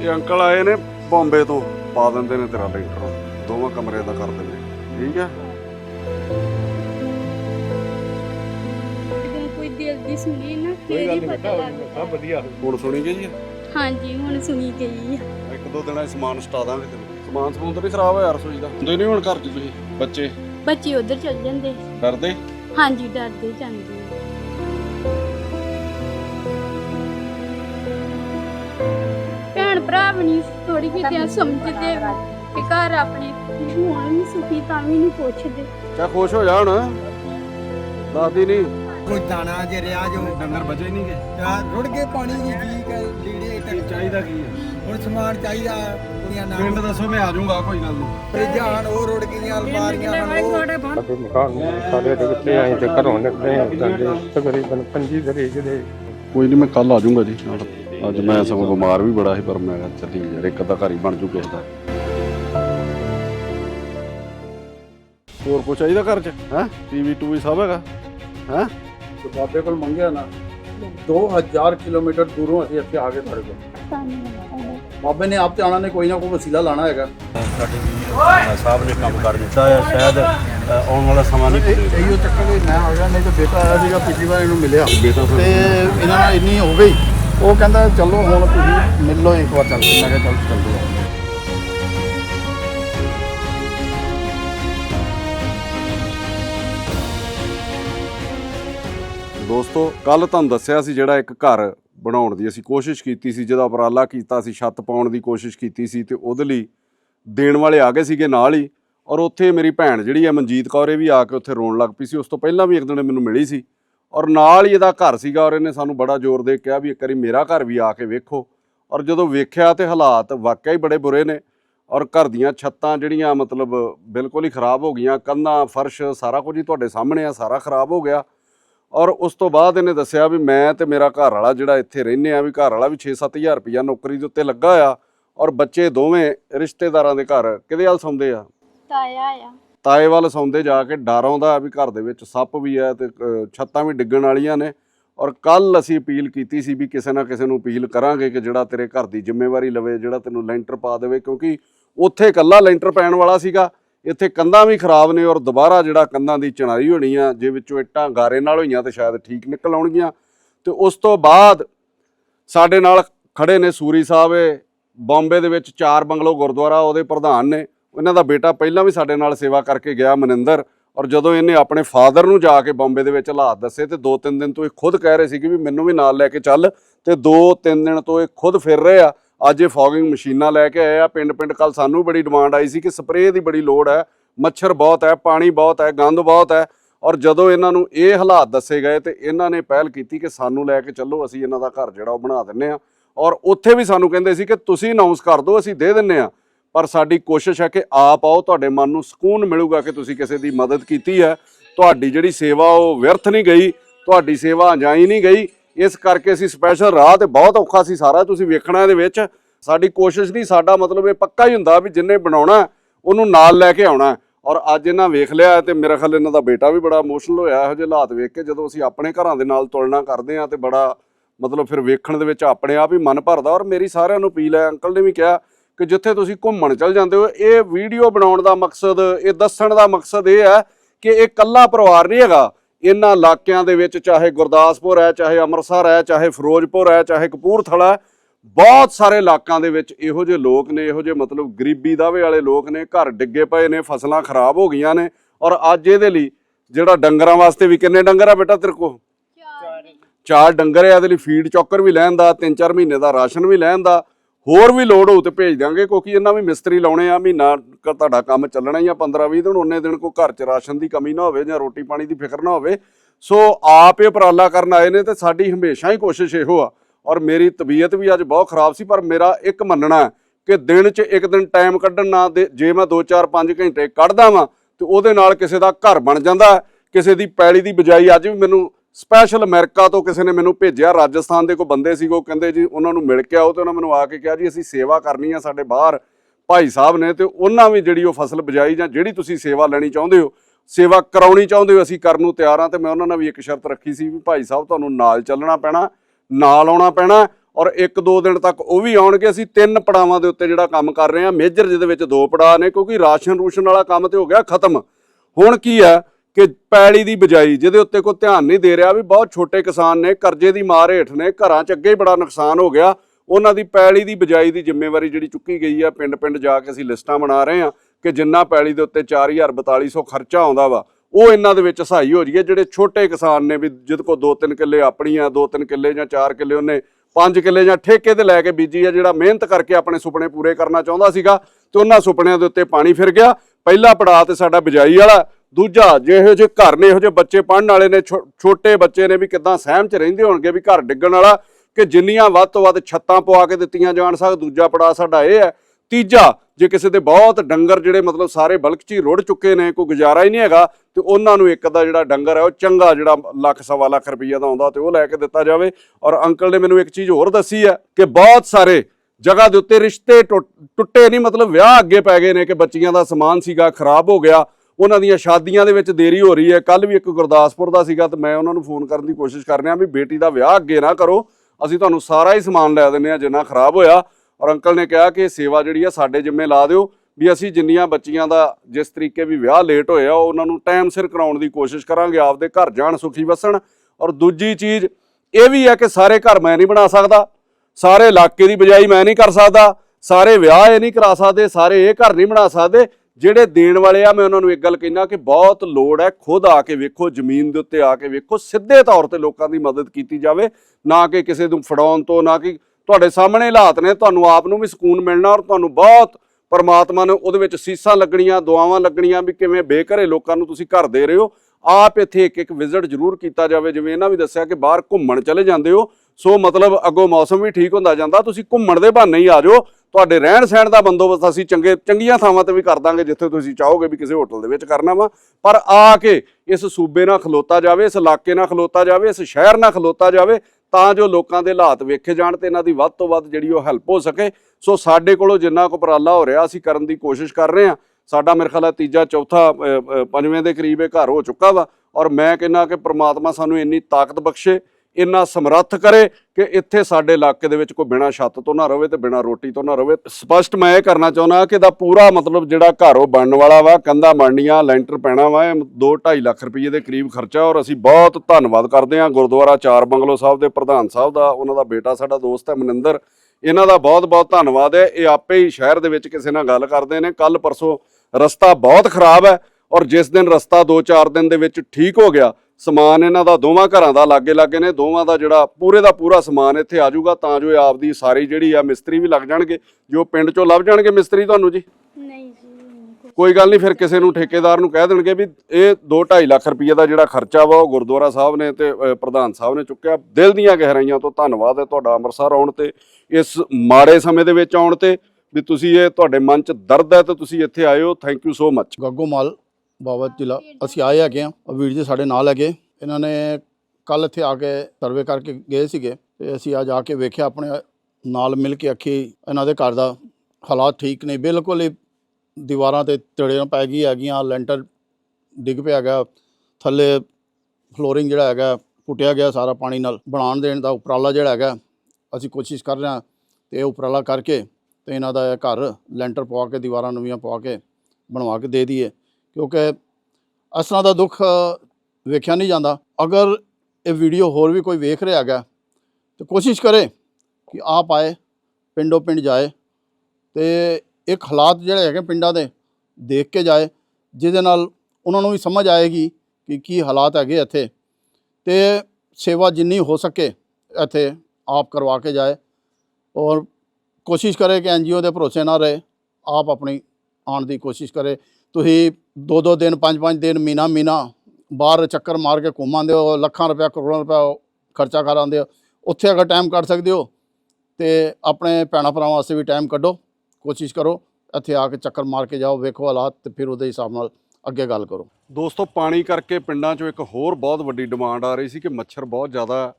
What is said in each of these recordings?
ਇਹ ਅੰਕਲ ਆਏ ਨੇ ਬੰਬੇ ਤੋਂ ਪਾ ਦਿੰਦੇ ਨੇ ਤੇਰਾ ਲੈਂਟਰ। ਦੋਵਾਂ ਕਮਰੇ ਦਾ ਕਰ ਦਿੰਦੇ ਠੀਕ ਹੈ ਜਦੋਂ ਕੋਈ ਦਿਲ ਦੀ ਸੁਣੀ ਨਾ ਕੋਈ ਫੇਰ ਗੱਲ ਹੀ ਨਹੀਂ ਪਤਾ ਬੇਟਾ ਲੱਗਦਾ ਸਭ ਵਧੀਆ। ਹੁਣ ਸੁਣੀ ਗਈ ਜੀ ਹਾਂਜੀ ਹੁਣ ਸੁਣੀ ਗਈ ਆ। ਇੱਕ ਦੋ ਦਿਨਾਂ 'ਚ ਸਮਾਨ ਸਟਾ ਦਾਂਗੇ ਤੈਨੂੰ। ਸਮਾਨ ਸਮੂਨ ਤਾਂ ਨਹੀਂ ਖਰਾਬ ਹੋਇਆ ਰਸੋਈ ਦਾ? ਹੁੰਦੇ ਨਹੀਂ ਹੁਣ ਘਰ 'ਚ ਤੁਸੀਂ ਬੱਚੇ? ਬੱਚੇ ਉਧਰ ਚਲ ਜਾਂਦੇ। ਡਰਦੇ? ਹਾਂਜੀ ਡਰਦੇ ਜਾਂਦੇ ਭਰਾ ਵੀ ਨਹੀਂ ਥੋੜੀ ਕਿਤੇ ਸਮਝਦੇ ਕਿ ਘਰ ਆਪਣੇ ਹੁਣ ਵੀ ਸੁਖੀ ਤਾਂ ਵੀ ਨਹੀਂ ਪੁੱਛਦੇ। ਚਾ ਖੁਸ਼ ਹੋ ਜਾ ਹੁਣ। ਦਾਦੀ ਨਹੀਂ। ਕੋਈ ਦਾਣਾ ਜੇ ਰਿਆ ਜੋ। ਡੰਗਰ ਬਚੇ ਨਹੀਂ ਗਏ ਯਾਰ ਰੁੜ ਕੇ ਪਾਣੀ ਦੀ ਠੀਕ ਹੈ ਲੀੜੇ ਟੱਕ ਚਾਹੀਦਾ ਕੀ ਹੈ? ਹੁਣ ਸਮਾਨ ਚਾਹੀਦਾ ਕੁੜੀਆਂ ਪਿੰਡ ਨਾਲ ਦੱਸੋ ਮੈਂ ਆ ਜਾਊਂਗਾ ਕੋਈ ਗੱਲ ਨਹੀਂ। ਫਰਿੱਜਾਂ ਹਨ ਉਹ ਰੁੜ ਗਈਆਂ ਅਲਮਾਰੀਆਂ ਹਨ ਉਹ ਸਾਡੇ ਮਕਾਨ ਸਾਰੇ ਡਿੱਗਦੇ ਆਏ ਤੇ ਘਰੋਂ ਨਿਕਲੇ ਆ ਜਾਂਦੇ ਤਕਰੀਬਨ 25 ਤਰੀਕ ਦੇ। ਕੋਈ ਨਹੀਂ ਮੈਂ ਕੱਲ ਆ ਜਾਊਂਗਾ ਜੀ ਨਾਲ। ਅੱਜ ਮੈਂ ਸਗੋਂ ਬਿਮਾਰ ਵੀ ਬੜਾ ਸੀ ਪਰ ਮੈਂ ਕਿਹਾ ਚੱਲੀ ਯਾਰ ਇੱਕ ਅੱਧਾ ਘਰ ਹੀ ਬਣ ਜੂ ਕਿਸੇ ਦਾ। ਹੋਰ ਕੁਛ ਚਾਹੀਦਾ ਘਰ 'ਚ? ਹੈ? ਟੀਵੀ ਟੂਵੀ ਸਭ ਹੈਗਾ? ਹੈ? ਤੇ ਬਾਬੇ ਕੋਲ ਮੰਗਿਆ ਨਾ 2000 ਕਿਲੋਮੀਟਰ ਦੂਰੋਂ ਅਸੀਂ ਇੱਥੇ ਆ ਗਏ ਤੁਹਾਡੇ ਕੋਲ। ਬਾਬੇ ਨੇ ਆਪ ਤੇ ਆਣਾ ਨੇ ਕੋਈ ਨਾ ਕੋਈ ਵਸੀਲਾ ਲਾਣਾ ਹੈਗਾ। ਸਾਹਿਬ ਨੇ ਕੰਮ ਕਰ ਦਿੱਤਾ ਹੈ ਸ਼ਾਇਦ ਆਉਣ ਵਾਲਾ ਸਮਾਂ ਨਹੀਂ। ਇਹੀਓ ਚੱਕਰ ਵੀ ਮੈਂ ਆ ਗਿਆ ਨਹੀਂ ਤੇ ਬੇਟਾ ਆਇਆ ਸੀਗਾ ਪਿਛਲੀ ਵਾਰ ਇਹਨੂੰ ਮਿਲਿਆ। ਤੇ ਇਹਨਾਂ ਨਾਲ ਇੰਨੀ ਹੋ ਗਈ। ਉਹ ਕਹਿੰਦਾ, ਚਲੋ ਹੁਣ ਤੁਸੀਂ ਮਿਲ ਇੱਕ ਵਾਰ ਚੱਲ ਕੇ। ਮੈਂ ਕਿਹਾ, ਚੱਲ ਚੱਲਦੇ ਆ ਦੋਸਤੋ ਕੱਲ ਤੁਹਾਨੂੰ ਦੱਸਿਆ ਸੀ ਜਿਹੜਾ ਇੱਕ ਘਰ ਬਣਾਉਣ ਦੀ ਅਸੀਂ ਕੋਸ਼ਿਸ਼ ਕੀਤੀ ਸੀ, ਜਿਹਦਾ ਉਪਰਾਲਾ ਕੀਤਾ ਸੀ, ਛੱਤ ਪਾਉਣ ਦੀ ਕੋਸ਼ਿਸ਼ ਕੀਤੀ ਸੀ ਤੇ ਉਹਦੇ ਲਈ ਦੇਣ ਵਾਲੇ ਆ ਗਏ ਸੀਗੇ ਨਾਲ ਹੀ। ਔਰ ਉੱਥੇ ਮੇਰੀ ਭੈਣ ਜਿਹੜੀ ਹੈ ਮਨਜੀਤ ਕੌਰ, ਇਹ ਵੀ ਆ ਕੇ ਉੱਥੇ ਰੋਣ ਲੱਗ ਪਈ ਸੀ। ਉਸ ਤੋਂ ਪਹਿਲਾਂ ਵੀ ਇੱਕ ਦਿਨ ਮੈਨੂੰ ਮਿਲੀ ਸੀ। ਔਰ ਨਾਲ ਹੀ ਇਹਦਾ ਘਰ ਸੀਗਾ ਔਰ ਇਹਨੇ ਸਾਨੂੰ ਬੜਾ ਜ਼ੋਰ ਦੇ ਕਿਹਾ ਵੀ ਇੱਕ ਵਾਰੀ ਮੇਰਾ ਘਰ ਵੀ ਆ ਕੇ ਵੇਖੋ। ਔਰ ਜਦੋਂ ਵੇਖਿਆ ਤੇ ਹਾਲਾਤ ਵਾਕਿਆ ਹੀ ਬੜੇ ਬੁਰੇ ਨੇ। ਔਰ ਘਰ ਦੀਆਂ ਛੱਤਾਂ ਜਿਹੜੀਆਂ ਮਤਲਬ ਬਿਲਕੁਲ ਹੀ ਖਰਾਬ ਹੋ ਗਈਆਂ, ਕੰਧਾਂ, ਫਰਸ਼ ਸਾਰਾ ਕੁਝ ਹੀ ਤੁਹਾਡੇ ਸਾਹਮਣੇ ਆ, ਸਾਰਾ ਖਰਾਬ ਹੋ ਗਿਆ। ਔਰ ਉਸ ਤੋਂ ਬਾਅਦ ਇਹਨੇ ਦੱਸਿਆ ਵੀ ਮੈਂ ਤੇ ਮੇਰਾ ਘਰ ਵਾਲਾ ਜਿਹੜਾ ਇੱਥੇ ਰਹਿੰਦੇ ਆ ਵੀ ਘਰ ਵਾਲਾ ਵੀ 6-7000 ਰੁਪਇਆ ਨੌਕਰੀ ਦੇ ਉੱਤੇ ਲੱਗਾ ਆ। ਔਰ ਬੱਚੇ ਦੋਵੇਂ ਰਿਸ਼ਤੇਦਾਰਾਂ ਦੇ ਘਰ ਕਿਹਦੇ ਹਾਲ ਸੌਂਦੇ ਆ? ਤਾਇਆ ਆ। ਤਾਏ ਵੱਲ ਸੌਂਦੇ ਜਾ ਕੇ ਡਰ ਆਉਂਦਾ ਵੀ ਘਰ ਦੇ ਵਿੱਚ ਸੱਪ ਵੀ ਹੈ ਤੇ ਛੱਤਾਂ ਵੀ ਡਿੱਗਣ ਵਾਲੀਆਂ ਨੇ। ਔਰ ਕੱਲ ਅਸੀਂ ਅਪੀਲ ਕੀਤੀ ਸੀ ਵੀ ਕਿਸੇ ਨਾ ਕਿਸੇ ਨੂੰ ਅਪੀਲ ਕਰਾਂਗੇ ਕਿ ਜਿਹੜਾ ਤੇਰੇ ਘਰ ਦੀ ਜ਼ਿੰਮੇਵਾਰੀ ਲਵੇ, ਜਿਹੜਾ ਤੈਨੂੰ ਲੈਂਟਰ ਪਾ ਦੇਵੇ, ਕਿਉਂਕਿ ਉੱਥੇ ਇਕੱਲਾ ਲੈਂਟਰ ਪੈਣ ਵਾਲਾ ਸੀਗਾ। ਇੱਥੇ ਕੰਧਾਂ ਵੀ ਖਰਾਬ ਨੇ ਔਰ ਦੁਬਾਰਾ ਜਿਹੜਾ ਕੰਧਾਂ ਦੀ ਚਣਾਈ ਹੋਣੀ ਆ, ਜੇ ਵਿੱਚੋਂ ਇੱਟਾਂ ਗਾਰੇ ਨਾਲ ਹੋਈਆਂ ਤੇ ਸ਼ਾਇਦ ਠੀਕ ਨਿਕਲ ਆਉਣਗੀਆਂ। ਤੇ ਉਸ ਤੋਂ ਬਾਅਦ ਸਾਡੇ ਨਾਲ ਖੜੇ ਨੇ ਸੂਰੀ ਸਾਹਿਬ, ਇਹ ਬੰਬੇ ਦੇ ਵਿੱਚ ਚਾਰ ਬੰਗਲੋ ਗੁਰਦੁਆਰਾ ਉਹਦੇ ਪ੍ਰਧਾਨ ਨੇ। ਇਹਨਾਂ ਦਾ ਬੇਟਾ ਪਹਿਲਾਂ ਵੀ ਸਾਡੇ ਨਾਲ ਸੇਵਾ ਕਰਕੇ ਗਿਆ ਮਨਿੰਦਰ, ਔਰ ਜਦੋਂ ਇਹਨੇ ਆਪਣੇ ਫਾਦਰ ਨੂੰ ਜਾ ਕੇ ਬੰਬੇ ਦੇ ਵਿੱਚ ਹਾਲਾਤ ਦੱਸੇ ਤੇ ਦੋ ਤਿੰਨ ਦਿਨ ਤੋਂ ਇਹ ਖੁਦ ਕਹਿ ਰਹੇ ਸੀ ਕਿ ਵੀ ਮੈਨੂੰ ਵੀ ਨਾਲ ਲੈ ਕੇ ਚੱਲ ਤੇ ਦੋ ਤਿੰਨ ਦਿਨ ਤੋਂ ਇਹ ਖੁਦ ਫਿਰ ਰਹੇ ਆ। ਅੱਜ ਇਹ ਫੌਗਿੰਗ ਮਸ਼ੀਨਾਂ ਲੈ ਕੇ ਆਏ ਆ ਪਿੰਡ ਪਿੰਡ ਕੱਲ ਸਾਨੂੰ ਵੀ ਬੜੀ ਡਿਮਾਂਡ ਆਈ ਸੀ ਕਿ ਸਪਰੇਅ ਦੀ ਬੜੀ ਲੋੜ ਹੈ, ਮੱਛਰ ਬਹੁਤ ਹੈ, ਪਾਣੀ ਬਹੁਤ ਹੈ, ਗੰਦ ਬਹੁਤ ਹੈ, ਔਰ ਜਦੋਂ ਇਹਨਾਂ ਨੂੰ ਇਹ ਹਾਲਾਤ ਦੱਸੇ ਗਏ ਤੇ ਇਹਨਾਂ ਨੇ ਪਹਿਲ ਕੀਤੀ ਕਿ ਸਾਨੂੰ ਲੈ ਕੇ ਚੱਲੋ, ਅਸੀਂ ਇਹਨਾਂ ਦਾ ਘਰ ਜਿਹੜਾ ਉਹ ਬਣਾ ਦਿੰਨੇ ਆ। ਔਰ ਉੱਥੇ ਵੀ ਸਾਨੂੰ ਕਹਿੰਦੇ ਸੀ ਕਿ ਤੁਸੀਂ ਅਨਾਉਂਸ ਕਰ ਦਿਓ, ਅਸੀਂ ਦੇ ਦਿੰਨੇ ਆ। ਪਰ ਸਾਡੀ ਕੋਸ਼ਿਸ਼ ਹੈ ਕਿ ਆਪ ਆਓ, ਤੁਹਾਡੇ ਮਨ ਨੂੰ ਸਕੂਨ ਮਿਲੂਗਾ ਕਿ ਤੁਸੀਂ ਕਿਸੇ ਦੀ ਮਦਦ ਕੀਤੀ ਹੈ। ਤੁਹਾਡੀ ਜਿਹੜੀ ਸੇਵਾ, ਉਹ ਵਿਅਰਥ ਨਹੀਂ ਗਈ, ਤੁਹਾਡੀ ਸੇਵਾ ਅਜਾਈ ਨਹੀਂ ਗਈ। ਇਸ ਕਰਕੇ ਅਸੀਂ ਸਪੈਸ਼ਲ ਰਾਹ ਤੇ ਬਹੁਤ ਔਖਾ ਸੀ ਸਾਰਾ, ਤੁਸੀਂ ਵੇਖਣਾ ਇਹਦੇ ਵਿੱਚ। ਸਾਡੀ ਕੋਸ਼ਿਸ਼ ਨਹੀਂ, ਸਾਡਾ ਮਤਲਬ ਇਹ ਪੱਕਾ ਹੀ ਹੁੰਦਾ ਵੀ ਜਿੰਨੇ ਬਣਾਉਣਾ, ਉਹਨੂੰ ਨਾਲ ਲੈ ਕੇ ਆਉਣਾ। ਔਰ ਅੱਜ ਇਹਨਾਂ ਵੇਖ ਲਿਆ ਤੇ ਮੇਰਾ ਖਿਆਲ ਇਹਨਾਂ ਦਾ ਬੇਟਾ ਵੀ ਬੜਾ ਇਮੋਸ਼ਨਲ ਹੋਇਆ, ਇਹੋ ਜਿਹੇ ਹਾਲਾਤ ਵੇਖ ਕੇ ਜਦੋਂ ਅਸੀਂ ਆਪਣੇ ਘਰਾਂ ਦੇ ਨਾਲ ਤੁਲਨਾ ਕਰਦੇ ਹਾਂ ਤੇ ਬੜਾ ਮਤਲਬ ਫਿਰ ਵੇਖਣ ਦੇ ਵਿੱਚ ਆਪਣੇ ਆਪ ਹੀ ਮਨ ਭਰਦਾ। ਔਰ ਮੇਰੀ ਸਾਰਿਆਂ ਨੂੰ ਅਪੀਲ ਹੈ, ਅੰਕਲ ਨੇ ਵੀ ਕਿਹਾ ਕਿ ਜਿੱਥੇ ਤੁਸੀਂ ਘੁੰਮਣ ਚਲ ਜਾਂਦੇ ਹੋ ਇਹ ਵੀਡੀਓ ਬਣਾਉਣ ਦਾ ਮਕਸਦ ਇਹ ਦੱਸਣ ਦਾ ਮਕਸਦ ਇਹ ਹੈ ਕਿ ਇਹ ਇਕੱਲਾ ਪਰਿਵਾਰ ਨਹੀਂ ਹੈਗਾ। ਇਹਨਾਂ ਇਲਾਕਿਆਂ ਦੇ ਵਿੱਚ ਚਾਹੇ ਗੁਰਦਾਸਪੁਰ ਹੈ ਚਾਹੇ ਅੰਮ੍ਰਿਤਸਰ ਹੈ ਚਾਹੇ ਫਿਰੋਜ਼ਪੁਰ ਹੈ ਚਾਹੇ ਕਪੂਰਥਲਾ ਬਹੁਤ ਸਾਰੇ ਇਲਾਕਿਆਂ ਦੇ ਵਿੱਚ ਇਹੋ ਜਿਹੇ ਲੋਕ ਨੇ ਇਹੋ ਜਿਹੇ ਮਤਲਬ ਗਰੀਬੀ ਦਾਵੇ ਵਾਲੇ ਲੋਕ ਨੇ ਘਰ ਡਿੱਗੇ ਪਏ ਨੇ ਫਸਲਾਂ ਖਰਾਬ ਹੋ ਗਈਆਂ ਨੇ ਔਰ ਅੱਜ ਇਹਦੇ ਲਈ ਜਿਹੜਾ ਡੰਗਰਾਂ ਵਾਸਤੇ ਵੀ ਕਿੰਨੇ ਡੰਗਰ ਆ ਬੇਟਾ ਤੇਰੇ ਕੋਲ? ਚਾਰ। ਡੰਗਰ ਆ ਇਹਦੇ ਲਈ ਫੀਡ ਚੌਕਰ ਵੀ ਲੈਣ ਦਾ 3-4 ਮਹੀਨੇ ਦਾ ਰਾਸ਼ਨ ਵੀ ਲੈਣ ਦਾ ਹੋਰ ਵੀ ਲੋੜ ਹੋਊ ਤੇ ਭੇਜ ਦਾਂਗੇ ਕਿਉਂਕਿ ਇਹਨਾਂ ਵੀ ਮਿਸਤਰੀ ਲਾਉਣੇ ਆ, ਮਹੀਨਾ ਕੁ ਤੁਹਾਡਾ ਕੰਮ ਚੱਲਣਾ ਹੀ ਆ 15-20 ਦਿਨ, ਉਹਨੇ ਦਿਨ ਕੋ ਘਰ 'ਚ ਰਾਸ਼ਨ ਦੀ ਕਮੀ ਨਾ ਹੋਵੇ ਜਾਂ ਰੋਟੀ ਪਾਣੀ ਦੀ ਫਿਕਰ ਨਾ ਹੋਵੇ। ਸੋ ਆਪ ਇਹ ਉਪਰਾਲਾ ਕਰਨ ਆਏ ਨੇ ਤੇ ਸਾਡੀ ਹਮੇਸ਼ਾ ਹੀ ਕੋਸ਼ਿਸ਼ ਇਹੋ ਆ। ਔਰ ਮੇਰੀ ਤਬੀਅਤ ਵੀ ਅੱਜ ਬਹੁਤ ਖਰਾਬ ਸੀ, ਪਰ ਮੇਰਾ ਇੱਕ ਮੰਨਣਾ ਕਿ ਦਿਨ 'ਚ ਇੱਕ ਦਿਨ ਟਾਈਮ ਕੱਢਣ ਨਾ ਦੇ, ਜੇ ਮੈਂ 2-4-5 ਘੰਟੇ ਕੱਢਦਾ ਵਾਂ, ਤੇ ਉਹਦੇ ਨਾਲ ਕਿਸੇ ਦਾ ਘਰ ਬਣ ਜਾਂਦਾ ਕਿਸੇ ਦੀ ਪੈਲੀ ਦੀ ਬਜਾਈ ਅੱਜ ਵੀ ਮੈਨੂੰ ਸਪੈਸ਼ਲ ਅਮਰੀਕਾ ਤੋਂ ਕਿਸੇ ਨੇ ਮੈਨੂੰ ਭੇਜਿਆ, ਰਾਜਸਥਾਨ ਦੇ ਕੋਈ ਬੰਦੇ ਸੀ ਉਹ ਕਹਿੰਦੇ ਜੀ ਉਹਨਾਂ ਨੂੰ ਮਿਲ ਕੇ ਆਓ ਤੇ ਉਹਨਾਂ ਮੈਨੂੰ ਆ ਕੇ ਕਿਹਾ ਜੀ, ਅਸੀਂ ਸੇਵਾ ਕਰਨੀ ਆ ਸਾਡੇ ਬਾਹਰ ਭਾਈ ਸਾਹਿਬ ਨੇ ਤੇ ਉਹਨਾਂ ਵੀ ਜਿਹੜੀ ਉਹ ਫਸਲ ਬਜਾਈ ਜਾਂ ਜਿਹੜੀ ਤੁਸੀਂ ਸੇਵਾ ਲੈਣੀ ਚਾਹੁੰਦੇ ਹੋ, ਸੇਵਾ ਕਰਾਉਣੀ ਚਾਹੁੰਦੇ ਹੋ, ਅਸੀਂ ਕਰਨ ਨੂੰ ਤਿਆਰ ਹਾਂ ਤੇ ਮੈਂ ਉਹਨਾਂ ਨਾਲ ਵੀ ਇੱਕ ਸ਼ਰਤ ਰੱਖੀ ਸੀ ਵੀ ਭਾਈ ਸਾਹਿਬ ਤੁਹਾਨੂੰ ਨਾਲ ਚੱਲਣਾ ਪੈਣਾ, ਨਾਲ ਆਉਣਾ ਪੈਣਾ ਔਰ ਇੱਕ ਦੋ ਦਿਨ ਤੱਕ ਉਹ ਵੀ ਆਉਣਗੇ, ਅਸੀਂ ਤਿੰਨ ਪੜਾਵਾਂ ਦੇ ਉੱਤੇ ਜਿਹੜਾ ਕੰਮ ਕਰ ਰਹੇ ਹਾਂ ਮੇਜਰ ਜਿਹਦੇ ਵਿੱਚ ਦੋ ਪੜਾਅ ਨੇ ਕਿਉਂਕਿ ਰਾਸ਼ਨ ਰੂਸ਼ਨ ਵਾਲਾ ਕੰਮ ਤੇ ਹੋ ਗਿਆ ਖਤਮ। ਹੁਣ ਕੀ ਹੈ ਕਿ ਪੈਲੀ ਦੀ ਬਜਾਈ, ਜਿਹਦੇ ਉੱਤੇ ਕੋਈ ਧਿਆਨ ਨਹੀਂ ਦੇ ਰਿਹਾ ਵੀ ਬਹੁਤ ਛੋਟੇ ਕਿਸਾਨ ਨੇ, ਕਰਜ਼ੇ ਦੀ ਮਾਰ ਹੇਠ ਨੇ, ਘਰਾਂ 'ਚ ਅੱਗੇ ਹੀ ਬੜਾ ਨੁਕਸਾਨ ਹੋ ਗਿਆ। ਉਹਨਾਂ ਦੀ ਪੈਲੀ ਦੀ ਬਜਾਈ ਦੀ ਜ਼ਿੰਮੇਵਾਰੀ ਜਿਹੜੀ ਚੁੱਕੀ ਗਈ ਆ ਪਿੰਡ ਪਿੰਡ ਜਾ ਕੇ ਅਸੀਂ ਲਿਸਟਾਂ ਬਣਾ ਰਹੇ ਹਾਂ ਕਿ ਜਿੰਨਾ ਪੈਲੀ ਦੇ ਉੱਤੇ 4200 ਖਰਚਾ ਆਉਂਦਾ ਵਾ, ਉਹ ਇਹਨਾਂ ਦੇ ਵਿੱਚ ਸਹਾਈ ਹੋ ਜਾਈਏ। ਜਿਹੜੇ ਛੋਟੇ ਕਿਸਾਨ ਨੇ ਵੀ ਜਿਹਦੇ ਕੋਲ 2-3 ਕਿੱਲੇ ਆਪਣੀਆਂ 2-3 ਕਿੱਲੇ ਜਾਂ 4 ਕਿੱਲੇ ਉਹਨੇ 5 ਕਿੱਲੇ ਜਾਂ ਠੇਕੇ ਤੇ ਲੈ ਕੇ ਬੀਜੀ ਆ, ਜਿਹੜਾ ਮਿਹਨਤ ਕਰਕੇ ਆਪਣੇ ਸੁਪਨੇ ਪੂਰੇ ਕਰਨਾ ਚਾਹੁੰਦਾ ਸੀਗਾ, ਤੇ ਉਹਨਾਂ ਸੁਪਨਿਆਂ ਦੇ ਉੱਤੇ ਪਾਣੀ ਫਿਰ ਗਿਆ। ਪਹਿਲਾ ਪੜਾਅ ਤੇ ਸਾਡਾ ਬਿਜਾਈ ਵਾਲਾ ਦੂਜਾ ਜਿਹੋ ਜਿਹੇ ਘਰ ਨੇ, ਇਹੋ ਜਿਹੇ ਬੱਚੇ ਪੜਨ ਵਾਲੇ ਨੇ, ਛੋ- ਛੋਟੇ ਬੱਚੇ ਨੇ ਵੀ ਕਿਦਾਂ ਸਹਿਮ ਚ ਰਹਿੰਦੇ ਹੋਣਗੇ ਵੀ ਘਰ ਡਿੱਗਣ ਵਾਲਾ ਕਿ ਜਿੰਨੀਆਂ ਵੱਧ ਤੋਂ ਵੱਧ ਛੱਤਾਂ ਪਵਾ ਕੇ ਦਿੱਤੀਆਂ ਜਾਣ ਸਕ ਦੂਜਾ ਪੜਾਅ ਸਾਡਾ ਇਹ ਹੈ। ਤੀਜਾ, ਜੇ ਕਿਸੇ ਦੇ ਬਹੁਤ ਡੰਗਰ ਜਿਹੜੇ ਮਤਲਬ ਸਾਰੇ ਬਲਕ 'ਚ ਹੀ ਰੁੜ ਚੁੱਕੇ ਨੇ, ਕੋਈ ਗੁਜ਼ਾਰਾ ਹੀ ਨਹੀਂ ਹੈਗਾ, ਤੇ ਉਹਨਾਂ ਨੂੰ ਇੱਕ ਦਾ ਜਿਹੜਾ ਡੰਗਰ ਹੈ, ਉਹ ਚੰਗਾ ਜਿਹੜਾ ਲੱਖ ਸਵਾ ਲੱਖ ਰੁਪਈਆ ਦਾ ਆਉਂਦਾ ਤੇ ਉਹ ਲੈ ਕੇ ਦਿੱਤਾ ਜਾਵੇ। ਔਰ ਅੰਕਲ ਨੇ ਮੈਨੂੰ ਇੱਕ ਚੀਜ਼ ਹੋਰ ਦੱਸੀ ਹੈ ਕਿ ਬਹੁਤ ਸਾਰੇ ਜਗ੍ਹਾ ਦੇ ਉੱਤੇ ਰਿਸ਼ਤੇ ਟੁੱਟ- ਟੁੱਟੇ ਨਹੀਂ, ਮਤਲਬ ਵਿਆਹ ਅੱਗੇ ਪੈ ਗਏ ਨੇ ਕਿ ਬੱਚੀਆਂ ਦਾ ਸਮਾਨ ਸੀਗਾ ਖਰਾਬ ਹੋ ਗਿਆ। ਉਹਨਾਂ ਦੀਆਂ ਸ਼ਾਦੀਆਂ ਦੇ ਵਿੱਚ ਦੇਰੀ ਹੋ ਰਹੀ ਹੈ। ਕੱਲ ਵੀ ਇੱਕ ਗੁਰਦਾਸਪੁਰ ਦਾ ਸੀਗਾ ਤੇ ਮੈਂ ਉਹਨਾਂ ਨੂੰ ਫੋਨ ਕਰਨ ਦੀ ਕੋਸ਼ਿਸ਼ ਕਰ ਰਿਹਾ ਵੀ ਬੇਟੀ ਦਾ ਵਿਆਹ ਅੱਗੇ ਨਾ ਕਰੋ। ਅਸੀਂ ਤੁਹਾਨੂੰ ਸਾਰਾ ਹੀ ਸਮਾਨ ਲੈ ਦਿੰਨੇ ਆ ਜਿੰਨਾ ਖਰਾਬ ਹੋਇਆ। ਔਰ ਅੰਕਲ ਨੇ ਕਿਹਾ ਕਿ ਸੇਵਾ ਜਿਹੜੀ ਆ ਸਾਡੇ ਜਿੰਮੇ ਲਾ ਦਿਓ ਵੀ ਅਸੀਂ ਜਿੰਨੀਆਂ ਬੱਚੀਆਂ ਦਾ ਜਿਸ ਤਰੀਕੇ ਵੀ ਵਿਆਹ ਲੇਟ ਹੋਇਆ, ਉਹ ਉਹਨਾਂ ਨੂੰ ਟਾਈਮ ਸਿਰ ਕਰਾਉਣ ਦੀ ਕੋਸ਼ਿਸ਼ ਕਰਾਂਗੇ, ਆਪਦੇ ਘਰ ਜਾਣ ਸੁਖੀ ਵਸਣ। ਔਰ ਦੂਜੀ ਚੀਜ਼ ਇਹ ਵੀ ਹੈ ਕਿ ਸਾਰੇ ਘਰ ਮੈਂ ਨਹੀਂ ਬਣਾ ਸਕਦਾ। ਸਾਰੇ ਇਲਾਕੇ ਦੀ ਬਜਾਈ ਮੈਂ ਨਹੀਂ ਕਰ ਸਕਦਾ। ਸਾਰੇ ਵਿਆਹ ਇਹ ਨਹੀਂ ਕਰਾ ਸਕਦੇ, ਸਾਰੇ ਇਹ ਘਰ ਨਹੀਂ ਬਣਾ ਸਕਦੇ। ਜਿਹੜੇ ਦੇਣ ਵਾਲੇ ਆ, ਮੈਂ ਉਹਨਾਂ ਨੂੰ ਇੱਕ ਗੱਲ ਕਹਿਣਾ ਕਿ ਬਹੁਤ ਲੋੜ ਹੈ ਖੁਦ ਆ ਕੇ ਵੇਖੋ, ਜ਼ਮੀਨ ਦੇ ਉੱਤੇ ਆ ਕੇ ਵੇਖੋ, ਸਿੱਧੇ ਤੌਰ ਤੇ ਲੋਕਾਂ ਦੀ ਮਦਦ ਕੀਤੀ ਜਾਵੇ, ਨਾ ਕਿ ਕਿਸੇ ਨੂੰ ਫੜਾਉਣ ਤੋਂ, ਨਾ ਕਿ ਤੁਹਾਡੇ ਸਾਹਮਣੇ ਹਾਲਾਤ ਨੇ, ਤੁਹਾਨੂੰ ਆਪ ਨੂੰ ਵੀ ਸਕੂਨ ਮਿਲਣਾ ਔਰ ਤੁਹਾਨੂੰ ਬਹੁਤ ਪਰਮਾਤਮਾ ਨੇ ਉਹਦੇ ਵਿੱਚ ਸੀਸਾਂ ਲੱਗਣੀਆਂ, ਦੁਆਵਾਂ ਲੱਗਣੀਆਂ ਵੀ ਕਿਵੇਂ ਬੇਘਰੇ ਲੋਕਾਂ ਨੂੰ ਤੁਸੀਂ ਘਰ ਦੇ ਰਹੇ ਹੋ। ਆਪ ਇੱਥੇ ਇੱਕ ਇੱਕ ਵਿਜ਼ਿਟ ਜ਼ਰੂਰ ਕੀਤਾ ਜਾਵੇ, ਜਿਵੇਂ ਇਹਨਾਂ ਵੀ ਦੱਸਿਆ ਕਿ ਬਾਹਰ ਘੁੰਮਣ ਚਲੇ ਜਾਂਦੇ ਹੋ ਸੋ ਮਤਲਬ ਅੱਗੋਂ ਮੌਸਮ ਵੀ ਠੀਕ ਹੁੰਦਾ ਜਾਂਦਾ, ਤੁਸੀਂ ਘੁੰਮਣ ਦੇ ਬਹਾਨੇ ਹੀ ਆ ਜਾਓ। ਤੁਹਾਡੇ ਰਹਿਣ ਸਹਿਣ ਦਾ ਬੰਦੋਬਸਤ ਅਸੀਂ ਚੰਗੇ, ਚੰਗੀਆਂ ਥਾਵਾਂ ਤੇ ਵੀ ਕਰ ਦਾਂਗੇ, ਜਿੱਥੇ ਤੁਸੀਂ ਚਾਹੋਗੇ ਵੀ ਕਿਸੇ ਹੋਟਲ ਦੇ ਵਿੱਚ ਕਰਨਾ ਵਾ। ਪਰ ਆ ਕੇ ਇਸ ਸੂਬੇ ਨਾਲ ਖਲੋਤਾ ਜਾਵੇ, ਇਸ ਇਲਾਕੇ ਨਾਲ ਖਲੋਤਾ ਜਾਵੇ, ਇਸ ਸ਼ਹਿਰ ਨਾਲ ਖਲੋਤਾ ਜਾਵੇ, ਤਾਂ ਜੋ ਲੋਕਾਂ ਦੇ ਹਾਲਾਤ ਵੇਖੇ ਜਾਣ ਤੇ ਇਹਨਾਂ ਦੀ ਵੱਧ ਤੋਂ ਵੱਧ ਜਿਹੜੀ ਉਹ ਹੈਲਪ ਹੋ ਸਕੇ। ਸੋ ਸਾਡੇ ਕੋਲੋਂ ਜਿੰਨਾ ਕੁ ਉਪਰਾਲਾ ਹੋ ਰਿਹਾ, ਅਸੀਂ ਕਰਨ ਦੀ ਕੋਸ਼ਿਸ਼ ਕਰ ਰਹੇ ਹਾਂ। ਸਾਡਾ ਮੇਰੇ ਖਿਆਲ ਹੈ ਤੀਜਾ, ਚੌਥਾ ਪੰਜਵੇਂ ਦੇ ਕਰੀਬ ਇਹ ਘਰ ਹੋ ਚੁੱਕਾ ਵਾ। ਔਰ ਮੈਂ ਕਹਿੰਦਾ ਕਿ ਪ੍ਰਮਾਤਮਾ ਸਾਨੂੰ ਇੰਨੀ ਤਾਕਤ ਬਖਸ਼ੇ। ਇੰਨਾ ਸਮਰੱਥ ਕਰੇ ਕਿ ਇੱਥੇ ਸਾਡੇ ਇਲਾਕੇ ਦੇ ਵਿੱਚ ਕੋਈ ਬਿਨਾ ਛੱਤ ਤੋਂ ਨਾ ਰਵੇ ਤੇ ਬਿਨਾ ਰੋਟੀ ਤੋਂ ਨਾ ਰਵੇ। ਸਪਸ਼ਟ ਮੈਂ ਇਹ ਕਰਨਾ ਚਾਹੁੰਦਾ ਕਿ ਦਾ ਪੂਰਾ ਮਤਲਬ ਜਿਹੜਾ ਘਰ ਉਹ ਬਣਨ ਵਾਲਾ ਵਾ, ਕੰਧਾਂ ਬਣਨੀਆਂ, ਲੈਂਟਰ ਪੈਣਾ ਵਾ, ਇਹ 2.5 ਲੱਖ ਰੁਪਏ ਦੇ ਕਰੀਬ ਖਰਚਾ ਔਰ ਅਸੀਂ ਬਹੁਤ ਧੰਨਵਾਦ ਕਰਦੇ ਹਾਂ ਗੁਰਦੁਆਰਾ ਚਾਰ ਬੰਗਲੋ ਸਾਹਿਬ ਦੇ ਪ੍ਰਧਾਨ ਸਾਹਿਬ ਦਾ, ਉਹਨਾਂ ਦਾ ਬੇਟਾ ਸਾਡਾ ਦੋਸਤ ਹੈ ਮਨਿੰਦਰ। ਇਹਨਾਂ ਦਾ ਬਹੁਤ ਬਹੁਤ ਧੰਨਵਾਦ ਹੈ। ਇਹ ਆਪੇ ਹੀ ਸ਼ਹਿਰ ਦੇ ਵਿੱਚ ਕਿਸੇ ਨਾਲ ਗੱਲ ਕਰਦੇ ਨੇ। ਕੱਲ ਪਰਸੋਂ ਰਸਤਾ ਬਹੁਤ ਖਰਾਬ ਹੈ ਔਰ ਜਿਸ ਦਿਨ ਰਸਤਾ 2-4 ਦਿਨ ਦੇ ਵਿੱਚ ਠੀਕ ਹੋ ਗਿਆ ਸਮਾਨ ਇਹਨਾਂ ਦਾ ਦੋਵਾਂ ਘਰਾਂ ਦਾ ਲਾਗੇ ਲਾਗੇ ਨੇ ਦੋਵਾਂ ਦਾ ਜਿਹੜਾ ਪੂਰੇ ਦਾ ਪੂਰਾ ਸਮਾਨ ਇੱਥੇ ਆ ਜਾਊਗਾ ਤਾਂ ਜੋ ਇਹ ਆਪਦੀ ਸਾਰੀ ਜਿਹੜੀ ਆ ਮਿਸਤਰੀ ਵੀ ਲੱਗ ਜਾਣਗੇ ਜੋ ਪਿੰਡ ਚੋਂ ਲੱਭ ਜਾਣਗੇ ਮਿਸਤਰੀ ਤੁਹਾਨੂੰ ਜੀ? ਨਹੀਂ ਜੀ ਕੋਈ ਗੱਲ ਨਹੀਂ ਫਿਰ ਕਿਸੇ ਨੂੰ ਠੇਕੇਦਾਰ ਨੂੰ ਕਹਿ ਦੇਣਗੇ ਵੀ ਇਹ 2.5 ਲੱਖ ਰੁਪਏ ਦਾ ਜਿਹੜਾ ਖਰਚਾ ਵਾ ਉਹ ਗੁਰਦੁਆਰਾ ਸਾਹਿਬ ਨੇ ਤੇ ਪ੍ਰਧਾਨ ਸਾਹਿਬ ਨੇ ਚੁੱਕਿਆ। ਦਿਲ ਦੀਆਂ ਗਹਿਰਾਈਆਂ ਤੋਂ ਧੰਨਵਾਦ ਹੈ ਤੁਹਾਡਾ ਅੰਮ੍ਰਿਤਸਰ ਆਉਣ ਤੇ ਇਸ ਮਾੜੇ ਸਮੇਂ ਦੇ ਵਿੱਚ ਆਉਣ ਤੇ ਵੀ ਤੁਸੀਂ ਇਹ ਤੁਹਾਡੇ ਮਨ 'ਚ ਦਰਦ ਹੈ ਤੇ ਤੁਸੀਂ ਇੱਥੇ ਆਏ ਹੋ thank you so much Gaggomal Baba ਜ਼ਿਲ੍ਹਾ ਅਸੀਂ ਆਏ ਹੈਗੇ ਆ ਵੀਰ ਜੀ ਸਾਡੇ ਨਾਲ ਹੈਗੇ। ਇਹਨਾਂ ਨੇ ਕੱਲ ਇੱਥੇ ਆ ਕੇ ਸਰਵੇ ਕਰਕੇ ਗਏ ਸੀਗੇ ਤੇ ਅਸੀਂ ਅੱਜ ਆ ਕੇ ਵੇਖਿਆ, ਆਪਣੇ ਨਾਲ ਮਿਲ ਕੇ ਅੱਖੀ ਇਹਨਾਂ ਦੇ ਘਰ ਦਾ ਹਾਲਾਤ ਠੀਕ ਨਹੀਂ ਬਿਲਕੁਲ ਹੀ ਦੀਵਾਰਾਂ ਤੇ ਤੜੀਆਂ ਪੈ ਗਈ ਹੈਗੀਆਂ, ਲੈਂਟਰ ਡਿੱਗ ਪਿਆ ਹੈਗਾ, ਥੱਲੇ ਫਲੋਰਿੰਗ ਜਿਹੜਾ ਹੈਗਾ, ਪੁੱਟਿਆ ਗਿਆ ਸਾਰਾ ਪਾਣੀ ਨਾਲ। ਬਣਾਉਣ ਦੇਣ ਦਾ ਉਪਰਾਲਾ ਜਿਹੜਾ ਹੈਗਾ, ਅਸੀਂ ਕੋਸ਼ਿਸ਼ ਕਰ ਰਹੇ ਹਾਂ ਤੇ ਇਹ ਉਪਰਾਲਾ ਕਰਕੇ ਤੇ ਇਹਨਾਂ ਦਾ ਘਰ ਲੈਂਟਰ ਪਵਾ ਕੇ, ਦੀਵਾਰਾਂ ਨਵੀਆਂ ਪਵਾ ਕੇ ਬਣਵਾ ਕੇ ਦੇ ਦਈਏ। ਕਿਉਂਕਿ ਇਸ ਤਰ੍ਹਾਂ ਦਾ ਦੁੱਖ ਵੇਖਿਆ ਨਹੀਂ ਜਾਂਦਾ। ਅਗਰ ਇਹ ਵੀਡੀਓ ਹੋਰ ਵੀ ਕੋਈ ਵੇਖ ਰਿਹਾ ਹੈਗਾ, ਤੇ ਕੋਸ਼ਿਸ਼ ਕਰੇ ਕਿ ਆਪ ਆਏ, ਪਿੰਡੋਂ ਪਿੰਡ ਜਾਏ ਤੇ ਇੱਕ ਹਾਲਾਤ ਜਿਹੜੇ ਹੈਗੇ ਪਿੰਡਾਂ ਦੇ ਦੇਖ ਕੇ ਜਾਏ, ਜਿਹਦੇ ਨਾਲ ਉਹਨਾਂ ਨੂੰ ਵੀ ਸਮਝ ਆਏਗੀ ਕਿ ਕੀ ਹਾਲਾਤ ਹੈਗੇ ਇੱਥੇ ਤੇ ਸੇਵਾ ਜਿੰਨੀ ਹੋ ਸਕੇ ਇੱਥੇ ਆਪ ਕਰਵਾ ਕੇ ਜਾਏ ਔਰ ਕੋਸ਼ਿਸ਼ ਕਰੇ ਕਿ ਐਨਜੀਓ ਦੇ ਭਰੋਸੇ ਨਾ ਰਹੇ, ਆਪ ਆਪਣੀ ਆਉਣ ਦੀ ਕੋਸ਼ਿਸ਼ ਕਰੇ। ਤੁਸੀਂ ਦੋ ਦੋ ਦਿਨ ਪੰਜ ਪੰਜ ਦਿਨ ਮਹੀਨਾ ਮਹੀਨਾ ਬਾਹਰ ਚੱਕਰ ਮਾਰ ਕੇ ਘੁੰਮ ਆਉਂਦੇ ਹੋ, ਲੱਖਾਂ ਰੁਪਇਆ, ਕਰੋੜਾਂ ਰੁਪਇਆ ਖਰਚਾ ਕਰ ਆਉਂਦੇ ਹੋ, ਉੱਥੇ ਅਗਰ ਟਾਈਮ ਕੱਢ ਸਕਦੇ ਹੋ ਤੇ ਆਪਣੇ ਭੈਣਾਂ ਭਰਾਵਾਂ ਵਾਸਤੇ ਵੀ ਟਾਈਮ ਕੱਢੋ, ਕੋਸ਼ਿਸ਼ ਕਰੋ, ਇੱਥੇ ਆ ਕੇ ਚੱਕਰ ਮਾਰ ਕੇ ਜਾਓ, ਵੇਖੋ ਹਾਲਾਤ ਤੇ ਫਿਰ ਉਹਦੇ ਹਿਸਾਬ ਨਾਲ ਅੱਗੇ ਗੱਲ ਕਰੋ। ਦੋਸਤੋ, ਪਾਣੀ ਕਰਕੇ ਪਿੰਡਾਂ 'ਚੋਂ ਇੱਕ ਹੋਰ ਬਹੁਤ ਵੱਡੀ ਡਿਮਾਂਡ ਆ ਰਹੀ ਸੀ ਕਿ ਮੱਛਰ ਬਹੁਤ ਜ਼ਿਆਦਾ ਹੈ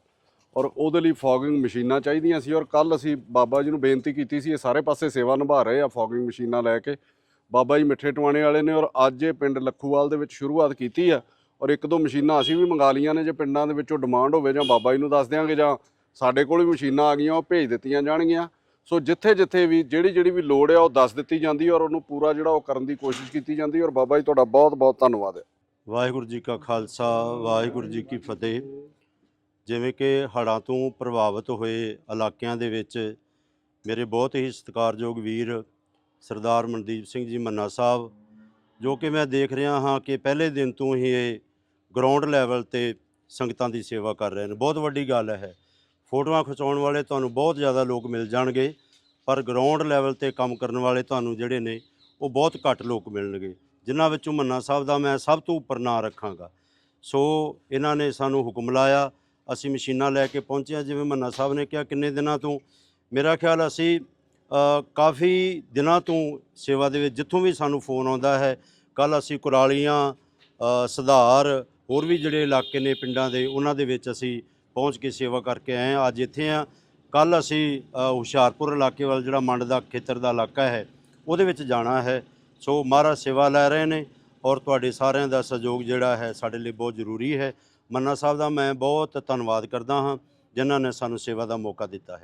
ਔਰ ਉਹਦੇ ਲਈ ਫੌਗਿੰਗ ਮਸ਼ੀਨਾਂ ਚਾਹੀਦੀਆਂ ਸੀ ਔਰ ਕੱਲ ਅਸੀਂ ਬਾਬਾ ਜੀ ਨੂੰ ਬੇਨਤੀ ਕੀਤੀ ਸੀ, ਇਹ ਸਾਰੇ ਪਾਸੇ ਸੇਵਾ ਨਿਭਾ ਰਹੇ ਆ ਫੌਗਿੰਗ ਮਸ਼ੀਨਾਂ ਲੈ ਕੇ। ਬਾਬਾ ਜੀ ਮਿੱਠੇ ਟਵਾਣੇ ਵਾਲੇ ਨੇ ਔਰ ਅੱਜ ਇਹ ਪਿੰਡ ਲੱਖੂਵਾਲ ਦੇ ਵਿੱਚ ਸ਼ੁਰੂਆਤ ਕੀਤੀ ਆ ਔਰ ਇੱਕ ਦੋ ਮਸ਼ੀਨਾਂ ਅਸੀਂ ਵੀ ਮੰਗਾ ਲਈਆਂ ਨੇ, ਜੇ ਪਿੰਡਾਂ ਦੇ ਵਿੱਚੋਂ ਡਿਮਾਂਡ ਹੋਵੇ ਜਾਂ ਬਾਬਾ ਜੀ ਨੂੰ ਦੱਸ ਦਿਆਂਗੇ ਜਾਂ ਸਾਡੇ ਕੋਲ ਵੀ ਮਸ਼ੀਨਾਂ ਆ ਗਈਆਂ, ਉਹ ਭੇਜ ਦਿੱਤੀਆਂ ਜਾਣਗੀਆਂ। ਸੋ ਜਿੱਥੇ ਜਿੱਥੇ ਵੀ ਜਿਹੜੀ ਜਿਹੜੀ ਵੀ ਲੋੜ ਹੈ ਉਹ ਦੱਸ ਦਿੱਤੀ ਜਾਂਦੀ ਔਰ ਉਹਨੂੰ ਪੂਰਾ ਜਿਹੜਾ ਉਹ ਕਰਨ ਦੀ ਕੋਸ਼ਿਸ਼ ਕੀਤੀ ਜਾਂਦੀ ਔਰ ਬਾਬਾ ਜੀ ਤੁਹਾਡਾ ਬਹੁਤ ਬਹੁਤ ਧੰਨਵਾਦ ਹੈ। ਵਾਹਿਗੁਰੂ ਜੀ ਕਾ ਖਾਲਸਾ, ਵਾਹਿਗੁਰੂ ਜੀ ਕੀ ਫਤਿਹ। ਜਿਵੇਂ ਕਿ ਹੜ੍ਹਾਂ ਤੋਂ ਪ੍ਰਭਾਵਿਤ ਹੋਏ ਇਲਾਕਿਆਂ ਦੇ ਵਿੱਚ ਮੇਰੇ ਬਹੁਤ ਹੀ ਸਤਿਕਾਰਯੋਗ ਵੀਰ ਸਰਦਾਰ ਮਨਦੀਪ ਸਿੰਘ ਜੀ ਮੰਨਾ ਸਾਹਿਬ, ਜੋ ਕਿ ਮੈਂ ਦੇਖ ਰਿਹਾ ਹਾਂ ਕਿ ਪਹਿਲੇ ਦਿਨ ਤੋਂ ਹੀ ਇਹ ਗਰਾਊਂਡ ਲੈਵਲ ਤੇ ਸੰਗਤਾਂ ਦੀ ਸੇਵਾ ਕਰ ਰਹੇ ਨੇ। ਬਹੁਤ ਵੱਡੀ ਗੱਲ ਹੈ। ਫੋਟੋਆਂ ਖਿਚਾਉਣ ਵਾਲੇ ਤੁਹਾਨੂੰ ਬਹੁਤ ਜ਼ਿਆਦਾ ਲੋਕ ਮਿਲ ਜਾਣਗੇ, ਪਰ ਗਰਾਊਂਡ ਲੈਵਲ ਤੇ ਕੰਮ ਕਰਨ ਵਾਲੇ ਤੁਹਾਨੂੰ ਜਿਹੜੇ ਨੇ, ਉਹ ਬਹੁਤ ਘੱਟ ਲੋਕ ਮਿਲਣਗੇ। ਜਿਨ੍ਹਾਂ ਵਿੱਚੋਂ ਮੰਨਾ ਸਾਹਿਬ ਦਾ ਮੈਂ ਸਭ ਤੋਂ ਉੱਪਰ ਨਾਂ ਰੱਖਾਂਗਾ। ਸੋ ਇਹਨਾਂ ਨੇ ਸਾਨੂੰ ਹੁਕਮ ਲਾਇਆ, ਅਸੀਂ ਮਸ਼ੀਨਾਂ ਲੈ ਕੇ ਪਹੁੰਚੇ ਜਿਵੇਂ ਮੰਨਾ ਸਾਹਿਬ ਨੇ ਕਿਹਾ, ਕਿੰਨੇ ਦਿਨਾਂ ਤੋਂ? ਮੇਰਾ ਖਿਆਲ ਅਸੀਂ ਕਾਫੀ ਦਿਨਾਂ ਤੋਂ ਸੇਵਾ ਦੇ ਵਿੱਚ ਜਿੱਥੋਂ ਵੀ ਸਾਨੂੰ ਫੋਨ ਆਉਂਦਾ ਹੈ ਕੱਲ ਅਸੀਂ ਕੁਰਾਲੀਆਂ ਅ, ਸੁਧਾਰ ਹੋਰ ਵੀ ਜਿਹੜੇ ਇਲਾਕੇ ਨੇ ਪਿੰਡਾਂ ਦੇ ਉਹਨਾਂ ਦੇ ਵਿੱਚ ਅਸੀਂ ਪਹੁੰਚ ਕੇ ਸੇਵਾ ਕਰਕੇ ਆਏ ਹਾਂ। ਅੱਜ ਇੱਥੇ ਆ ਕੱਲ ਅਸੀਂ ਹੁਸ਼ਿਆਰਪੁਰ ਇਲਾਕੇ ਵੱਲ ਜਿਹੜਾ ਮੰਡ ਦਾ ਖੇਤਰ ਦਾ ਇਲਾਕਾ ਹੈ ਉਹਦੇ ਵਿੱਚ ਜਾਣਾ ਹੈ। ਸੋ ਮਹਾਰਾਜ ਸੇਵਾ ਲੈ ਰਹੇ ਨੇ ਔਰ ਤੁਹਾਡੇ ਸਾਰਿਆਂ ਦਾ ਸਹਿਯੋਗ ਜਿਹੜਾ ਹੈ ਸਾਡੇ ਲਈ ਬਹੁਤ ਜ਼ਰੂਰੀ ਹੈ। ਮੰਨਾ ਸਾਹਿਬ ਦਾ ਮੈਂ ਬਹੁਤ ਧੰਨਵਾਦ ਕਰਦਾ ਹਾਂ ਜਿਨ੍ਹਾਂ ਨੇ ਸਾਨੂੰ ਸੇਵਾ ਦਾ ਮੌਕਾ ਦਿੱਤਾ ਹੈ।